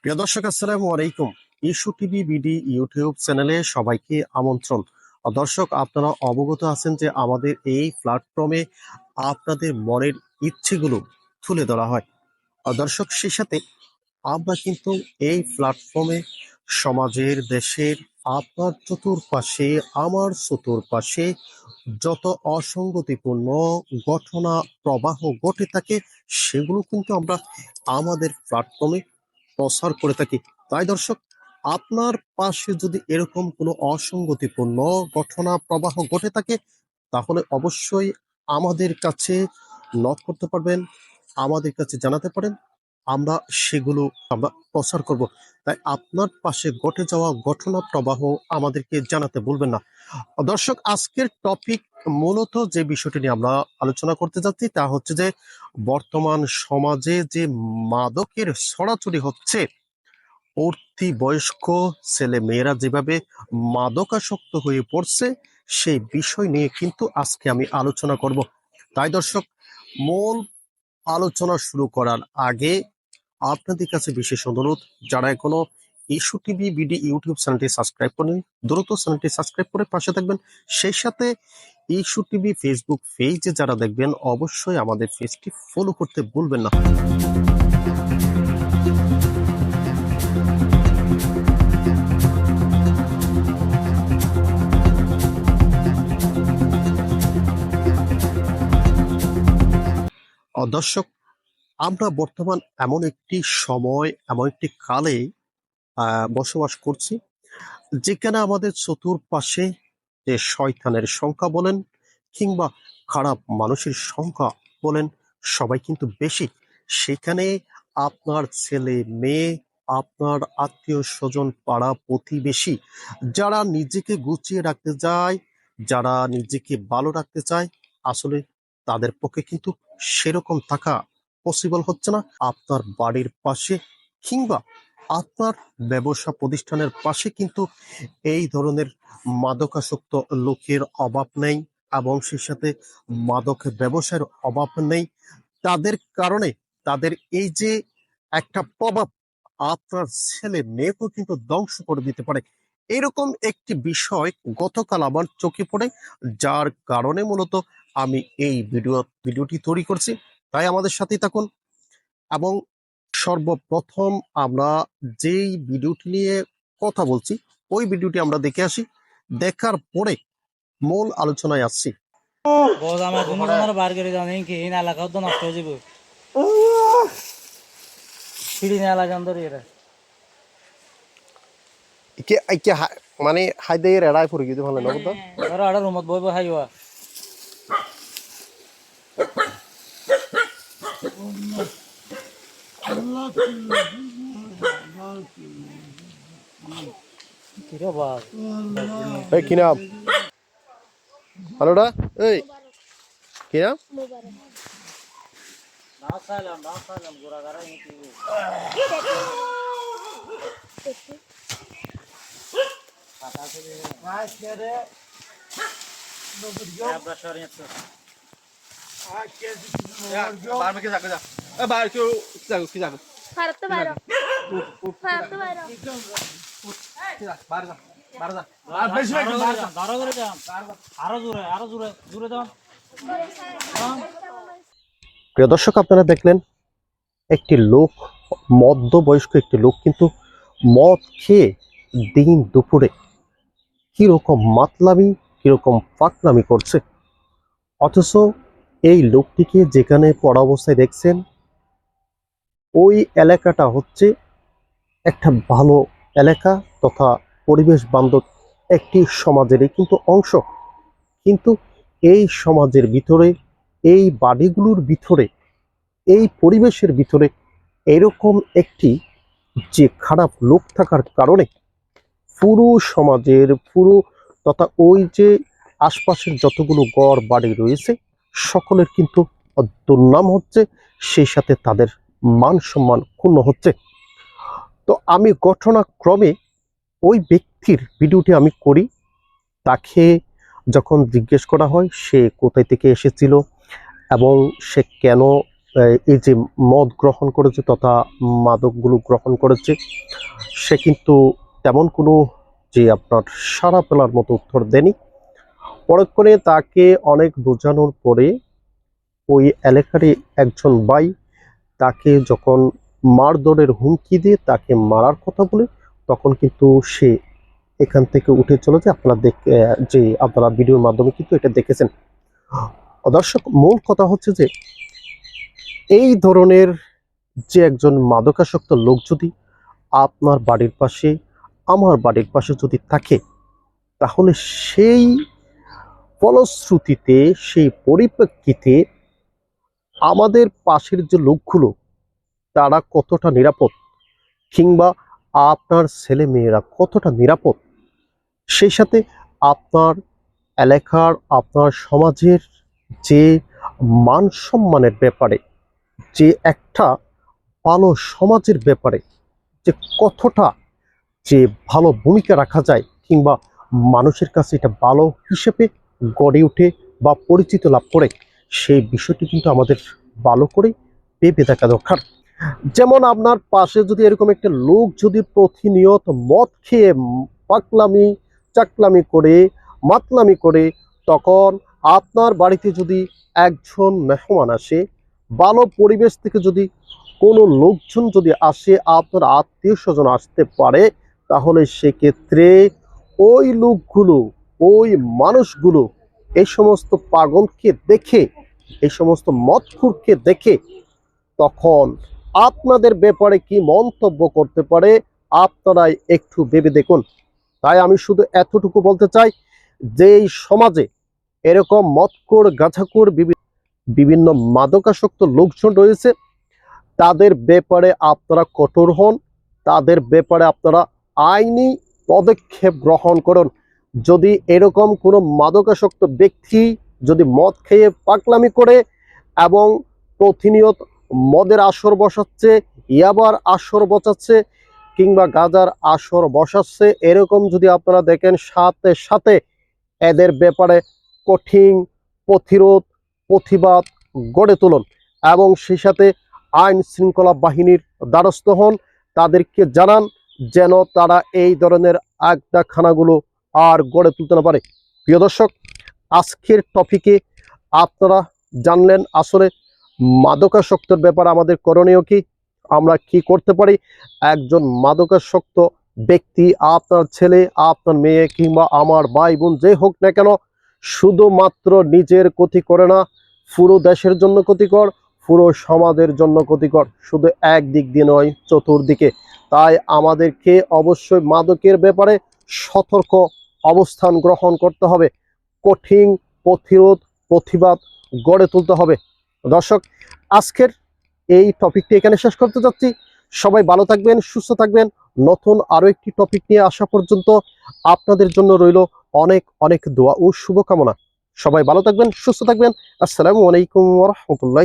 প্রিয় দর্শক আসসালামু আলাইকুম। ইস্যু টিভি বিডি ইউটিউব চ্যানেলে সবাইকে আমন্ত্রণ। দর্শক আপনারা অবগত আছেন যে আমাদের এই প্ল্যাটফর্মে আপনাদের মনের ইচ্ছেগুলো তুলে ধরা হয়। আর দর্শক সেই সাথে আমরা কিন্তু এই প্ল্যাটফর্মে সমাজের দেশের আপনার চতুর্পাশে আমার চতুর্পাশে যত অসঙ্গতিপূর্ণ ঘটনা, প্রবাহ ঘটে থাকে, সেগুলো কিন্তু আমরা আমাদের প্ল্যাটফর্মে প্রসার করে থাকি। তাই দর্শক, আপনার পাশে যদি এরকম কোনো অসঙ্গতিপূর্ণ ঘটনা, প্রবাহ ঘটে থাকে, তাহলে অবশ্যই আমাদের কাছে নক করতে পারবেন, আমাদের কাছে জানাতে পারেন। আমরা সেগুলো আমরা প্রচার করব। তাই আপনার পাশে ঘটে যাওয়া ঘটনা প্রবাহ আমাদেরকে জানাতে বলবেন না। দর্শক, আজকের টপিক মূলত যে বিষয়টি নিয়ে আমরা আলোচনা করতে যাচ্ছি তা হচ্ছে যে বর্তমান সমাজে যে মাদকের ছড়াছড়ি হচ্ছে অতি বয়স্ক ছেলে মেয়েরা যেভাবে মাদকাসক্ত হয়ে পড়ছে, সেই বিষয় নিয়ে কিন্তু আজকে আমি আলোচনা করব। তাই দর্শক, মূল আলোচনা শুরু করার আগে আপনাদের কাছে বিশেষ অনুরোধ, যারা এখনও ইস্যু টিভি বিডি ইউটিউব চ্যানেলটি সাবস্ক্রাইব করেন দ্রুত চ্যানেলটি সাবস্ক্রাইব করে পাশে থাকবেন। সেই সাথে ইস্যু টিভি ফেসবুক পেজে যারা দেখবেন, অবশ্যই আমাদের পেজটি ফলো করতে ভুলবেন না। দর্শক আমরা বর্তমান এমন একটি সময়, এমন একটি কালে বসবাস করছি, যেখানে আমাদের চতুর্পাশে যে শয়তানের সংখ্যা বলেন কিংবা খারাপ মানুষের সংখ্যা বলেন, সবাই কিন্তু বেশি। সেখানে আপনার ছেলে, মেয়ে, আপনার আত্মীয় স্বজন, পাড়া প্রতিবেশী, যারা নিজেকে গুছিয়ে রাখতে যায় যারা নিজেকে ভালো রাখতে চায়, আসলে তাদের পক্ষে কিন্তু সেরকম থাকা পসিবল হচ্ছে না। আপনার বাড়ির পাশে কিংবা আপনার ব্যবসা প্রতিষ্ঠানের পাশে কিন্তু এই ধরনের মাদকাসক্ত লোকের অভাব নেই এবং সেই সাথে মাদক ব্যবসায়ের অভাব নেই। তাদের কারণে তাদের এই যে একটা প্রভাব আপনার ছেলে মেয়েকেও কিন্তু ধ্বংস করে দিতে পারে। এরকম একটি বিষয় গতকাল আমার চোখে পড়ে, যার কারণে মূলত আমি এই ভিডিও, ভিডিওটি তৈরি করছি। তাই আমাদের সাথেই থাকুন। এবং সর্বপ্রথম আমরা যেই ভিডিওটি নিয়ে কথা বলছি ওই ভিডিওটি আমরা দেখে আসি। দেখার পরে মূল আলোচনায় আসছি। হয়ে মানে হাইদে এড়াই পড়ে গেছে ভালো না ধরো আড়া রুমত বই বই এই কি নাম? হ্যালোটা এই কি নাম? আমরা সরিয়ে बाहर में क्या जाकर जा ए बाहर क्यों जाकर की जाकर भारत तो बाहेर भारत तो बाहेर बाहर जा बाहर जा बाहर बेच में बाहर जा ধরো করে যাম আরো জোরে আরো জোরে জোরে যাম প্রিয় দর্শক আপনারা দেখলেন একটি লোক মধ্যবয়স্ক একটি লোক কিন্তু মদ খেয়ে দিন দুপুরে কিরকম মাতলামি কিরকম ফাকলামি করছে অথচ এই লোকটিকে যেখানে পড়া অবস্থায় দেখছেন, ওই এলাকাটা হচ্ছে একটা ভালো এলাকা তথা পরিবেশ বান্ধব একটি সমাজেরই কিন্তু অংশ। কিন্তু এই সমাজের ভিতরে, এই বাড়িগুলোর ভিতরে, এই পরিবেশের ভিতরে এরকম একটি যে খারাপ লোক থাকার কারণে পুরো সমাজের, পুরো তথা ওই যে আশপাশের যতগুলো গড় বাড়ি রয়েছে সকলের কিন্তু দুর্নাম হচ্ছে, সেই সাথে তাদের মান সম্মান ক্ষুণ্ণ হচ্ছে। তো আমি ঘটনাক্রমে ওই ব্যক্তির ভিডিওটি আমি করি। তাকে যখন জিজ্ঞেস করা হয়, সে কোথায় থেকে এসেছিল এবং সে কেন এই যে মদ গ্রহণ করেছে তথা মাদকগুলো গ্রহণ করেছে, সে কিন্তু তেমন কোনো যে আপনার সারা পেলার মতো উত্তর দেয়নি। পরক্ষণে তাকে অনেক বোঝানোর পরে ওই এলাকারই একজন বাই তাকে যখন মারধরের হুমকি দিয়ে তাকে মারার কথা বলে, তখন কিন্তু সে এখান থেকে উঠে চলে যায়। আপনারা দেখ যে আপনারা ভিডিওর মাধ্যমে কিন্তু এটা দেখেছেন। দর্শক, মূল কথা হচ্ছে যে এই ধরনের যে একজন মাদকাসক্ত লোক যদি আপনার বাড়ির পাশে, আমার বাড়ির পাশে যদি থাকে, তাহলে সেই ফলশ্রুতিতে, সেই পরিপ্রেক্ষিতে আমাদের পাশের যে লোকগুলো, তারা কতটা নিরাপদ? কিংবা আপনার ছেলে মেয়েরা কতটা নিরাপদ? সেই সাথে আপনার এলাকার, আপনার সমাজের যে মান সম্মানের ব্যাপারে, যে একটা ভালো সমাজের ব্যাপারে, যে কতটা যে ভালো ভূমিকা রাখা যায়, কিংবা মানুষের কাছে এটা ভালো হিসেবে গড়ে ওঠে বা পরিচিত লাভ করে, সেই বিষয়টি কিন্তু আমাদের ভালো করে পেপে দেখা দরকার। যেমন আপনার পাশে যদি এরকম একটা লোক যদি প্রতিনিয়ত মদ খেয়ে পাকলামি চাকলামি করে, মাতলামি করে, তখন আপনার বাড়িতে যদি একজন মেহমান আসে, ভালো পরিবেশ থেকে যদি কোনো লোকজন যদি আসে, আপনার আত্মীয় স্বজন আসতে পারে, তাহলে সেক্ষেত্রে ওই লোকগুলো ওই মানুষগুলো এই সমস্ত পাগলকে দেখে এই সমস্ত মদখুরকে দেখে তখন আপনাদের ব্যাপারে কি মন্তব্য করতে পারে, আপনারাই একটু ভেবে দেখুন। তাই আমি শুধু এতটুকু বলতে চাই যে এই সমাজে এরকম গাঁজাখোর বিভি- বিভিন্ন মাদকাসক্ত লোকজন রয়েছে, তাদের ব্যাপারে আপনারা কঠোর হন, তাদের ব্যাপারে আপনারা আইনি পদক্ষেপ গ্রহণ করুন। যদি এরকম কোনো মাদকাসক্ত ব্যক্তি যদি মদ খেয়ে পাকলামি করে এবং প্রতিনিয়ত মদের আসর বসাচ্ছে, ইয়াবার আসর বসাচ্ছে কিংবা গাজার আসর বসাচ্ছে, এরকম যদি আপনারা দেখেন সাথে সাথে এদের ব্যাপারে কঠিন প্রতিরোধ, প্রতিবাদ গড়ে তুলুন এবং সেই সাথে আইন শৃঙ্খলা বাহিনীর দ্বারস্থ হন। তাদেরকে জানান যেন তারা এই ধরনের খানাগুলো আর গড়ে তুলতে না পারে। প্রিয় দর্শক, আজকের টপিকে আপনারা জানলেন আসলে মাদকাসক্তর ব্যাপারে আমাদের করণীয় কি, আমরা কি করতে পারি? একজন মাদকাসক্ত ব্যক্তি, আপনার ছেলে, আপনার মেয়ে কিংবা আমার ভাই বোন যে হোক না কেন, শুধুমাত্র নিজের ক্ষতি করে না, পুরো দেশের জন্য ক্ষতিকর পুরো সমাজের জন্য ক্ষতিকর শুধু এক দিক দিয়ে নয়, চতুর্দিকে। তাই আমাদেরকে অবশ্যই মাদকের ব্যাপারে সতর্ক অবস্থান গ্রহণ করতে হবে। কঠিন প্রতিরোধ, প্রতিবাদ গড়ে তুলতে হবে। দর্শক, আজকের এই টপিকটি এখানে শেষ করতে যাচ্ছি। সবাই ভালো থাকবেন, সুস্থ থাকবেন। নতুন আরও একটি টপিক নিয়ে আসা পর্যন্ত আপনাদের জন্য রইল অনেক অনেক দোয়া ও শুভকামনা। সবাই ভালো থাকবেন, সুস্থ থাকবেন। আসসালামু আলাইকুম রহমতুল্লাহ